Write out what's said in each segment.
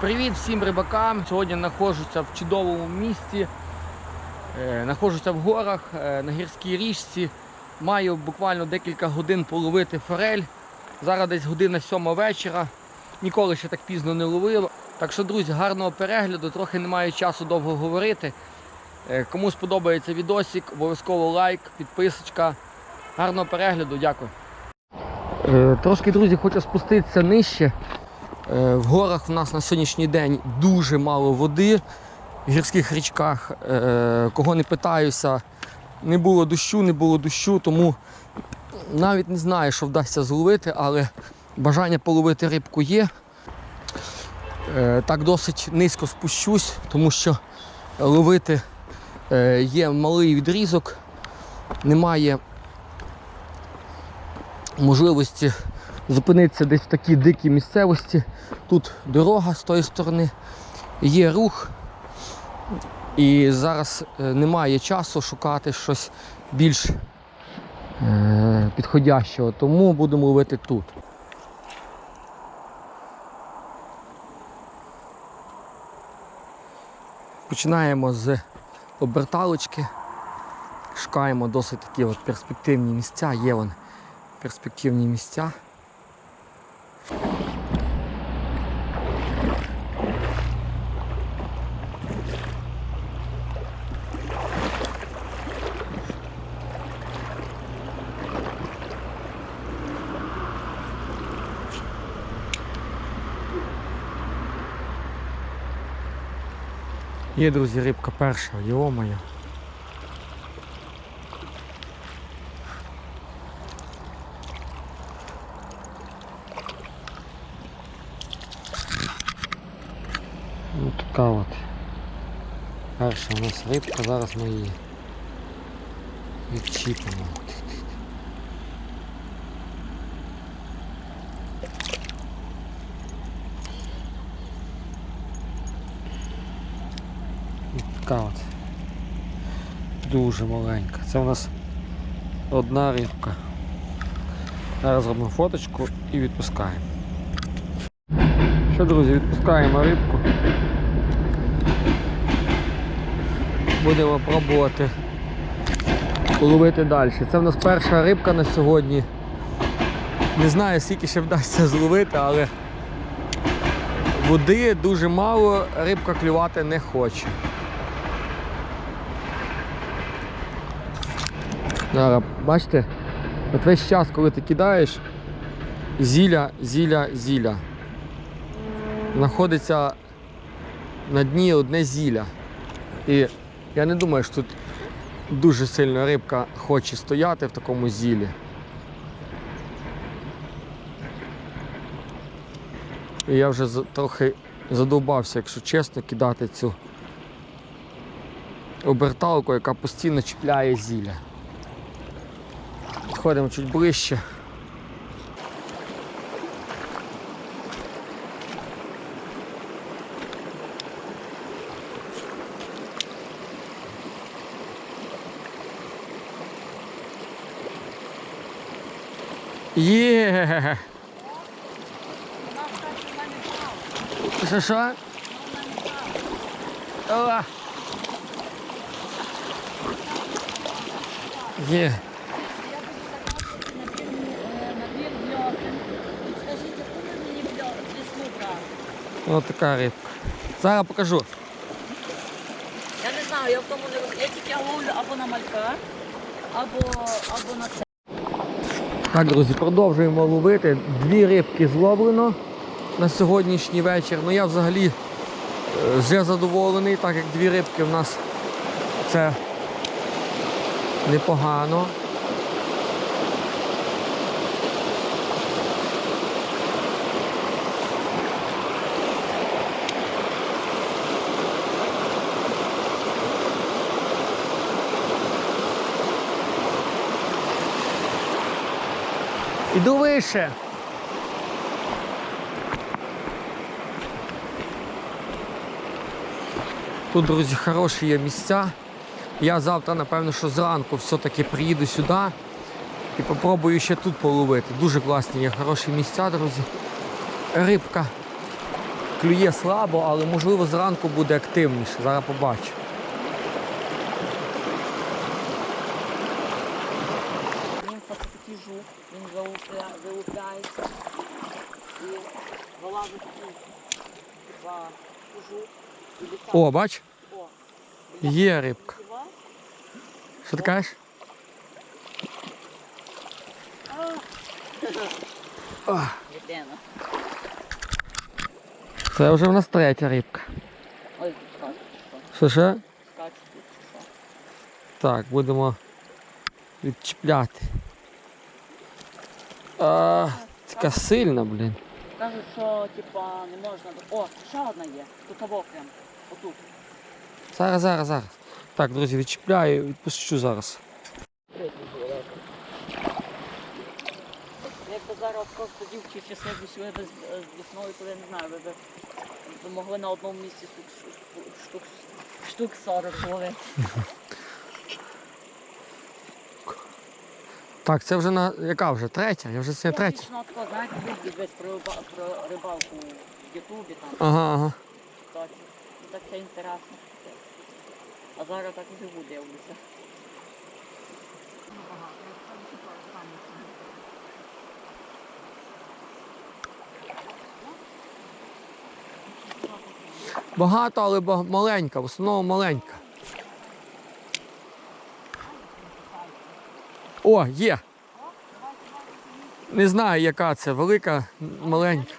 Привіт всім рибакам! Сьогодні знаходжуся в чудовому місті. Е, Знаходжуся в горах е, на гірській річці. Маю буквально декілька годин половити форель. Зараз десь година сьома вечора. Ніколи ще так пізно не ловив. Так що, друзі, гарного перегляду, трохи немає часу довго говорити. Е, Кому сподобається відосик, обов'язково лайк, підписочка. Гарного перегляду, дякую. Трошки, друзі, хочу спуститися нижче. Е, В горах в нас на сьогоднішній день дуже мало води в гірських річках. Е, Кого не питаюся, не було дощу, не було дощу, тому навіть не знаю, що вдасться зловити, але бажання половити рибку є. Е, Так досить низько спущусь, тому що ловити є малий відрізок, немає можливості зупинитися десь в такій дикій місцевості. Тут дорога з тої сторони, є рух. І зараз е, немає часу шукати щось більш е, підходящого, тому будемо ловити тут. Починаємо з оберталочки. Шукаємо досить такі от перспективні місця. Є вон перспективні місця. Є, друзі, рибка перша, йо моя. Ну така от. Перша у нас рибка, зараз ми її відчіпимо. Така от. Дуже маленька. Це у нас одна рибка. Зараз зробимо фоточку і відпускаємо. Що, друзі, відпускаємо рибку. Будемо пробувати ловити далі. Це в нас перша рибка на сьогодні. Не знаю, скільки ще вдасться зловити, але води дуже мало, рибка клювати не хоче. Зараз, бачите, от весь час, коли ти кидаєш, зілля, зілля, зілля. Знаходиться на дні одне зілля. І я не думаю, що тут дуже сильно рибка хоче стояти в такому зілі. І я вже трохи задовбався, якщо чесно, кидати цю оберталку, яка постійно чіпляє зілля. Підходимо чуть ближче. Є. Що що? О! Є. Ось така рибка. Зараз покажу. Я не знаю, я в тому не роз- Я тільки ловлю або на малька, або, або на це. Так, друзі, продовжуємо ловити. Дві рибки зловлено на сьогоднішній вечір. Ну я взагалі е, вже задоволений, так як дві рибки в нас це непогано. Іду вище. Тут, друзі, хороші є місця. Я завтра, напевно, що зранку все-таки приїду сюди і попробую ще тут половити. Дуже класні є хороші місця, друзі. Рибка клює слабо, але можливо зранку буде активніше. Зараз побачу. Він вилупляється і вилазить і літає. О, бач, О, є рибка. Що ти кажеш? Це вже в нас третя рибка. Ой, скаче, що? Ще? Так, будемо відчіпляти. А, така сильна, блін. Кажуть, що типа не можна. О, ще одна є. Тут або прям. Отут. Зараз, зараз, зараз. Так, друзі, відчіпляю, відпущу зараз. Якби зараз просто дівчі часи без е, з весною, то я не знаю, ви б ви могли на одному місці штук, штук, штук 40 ловити. Так, це вже на. Яка вже? Третя? Я вже це третя. Вічно тако, знаєте, люблю десь про, риба- про рибалку в Ютубі там. Ага, ага. Так, так це інтересно. А зараз так і живу дивлюся. Багато, але ба- маленька, в основному маленька. О, є. Не знаю, яка це, велика, маленька.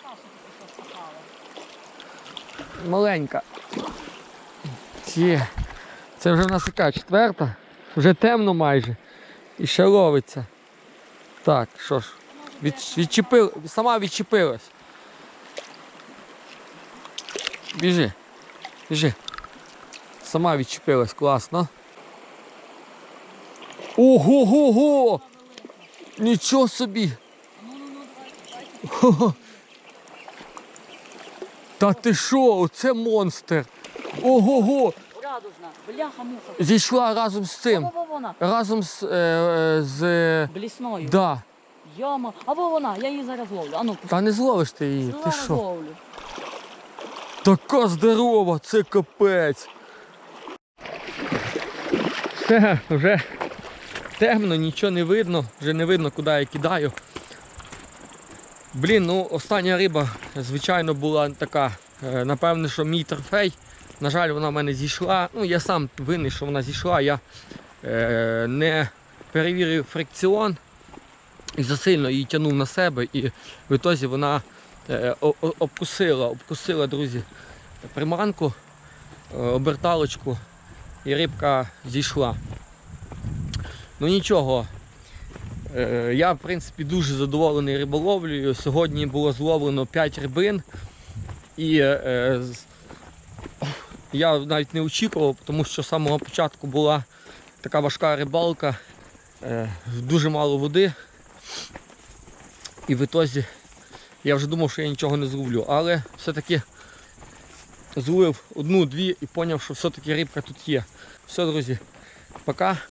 Маленька. Є. Це вже в нас яка четверта. Вже темно майже. І ще ловиться. Так, що ж, від, сама відчепилась. Біжи. Біжи. Сама відчепилась, класно. Ого-го-го! Нічого собі! Хо-хо. Та ти що, оце монстр! Радужна, бляха муха. Зійшла разом з цим. Або вона. Разом з. Е, е, з Блісною. да. Йома. Або вона, я її зараз ловлю. А ну, Та не зловиш ти її. Ти що? ловлю. Така здорова, це капець. Все, вже темно, нічого не видно, вже не видно, куди я кидаю. Блін, ну остання риба, звичайно, була така, е, напевне, що мій трофей. На жаль, вона в мене зійшла. Ну, я сам винний, що вона зійшла. Я е, не перевірив фрикціон і засильно її тягнув на себе, і в ітозі вона е, обкусила, обкусила, друзі, приманку, е, оберталочку, і рибка зійшла. Ну нічого. Е, Я, в принципі, дуже задоволений риболовлею. Сьогодні було зловлено 5 рибин. І е, я навіть не очікував, тому що з самого початку була така важка рибалка, е, дуже мало води. І в ітозі я вже думав, що я нічого не зловлю, але все-таки зловив одну-дві і зрозумів, що все-таки рибка тут є. Все, друзі, пока.